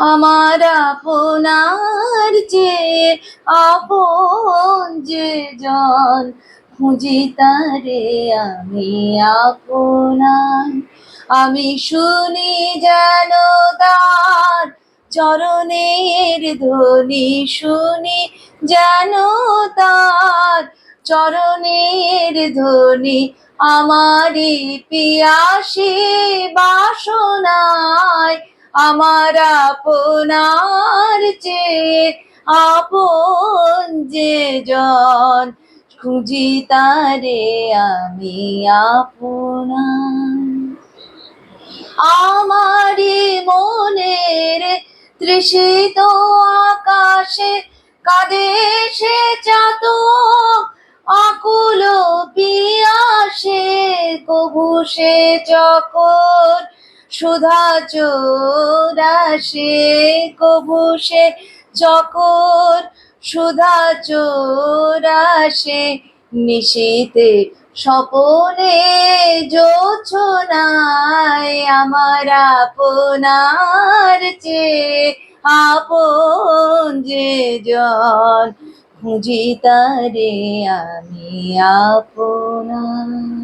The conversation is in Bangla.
আমার আপনার যে আপন যে জন, খুঁজি তারে আমি আপনার। আমি শুনি যেন তার চরণের ধ্বনি, শুনি যেন তার চরণের ধ্বনি, আমারই পিয়াসী বাসনায় আমার আপনার যে আপন যে জন, খুঁজি তারে আমি আপনার। আমারই মনের তৃষিত আকাশে কাঁদে সে চাত আকুল পিয়াসে, কবু সে চকর সুধা চোরাসে কবু সে চকর সুধা চোরাসে নিশীতে স্বপনে জোছনায় আমার আপনার চেয়ে আপন যে জন খুঁজি তারে আমি আপনার।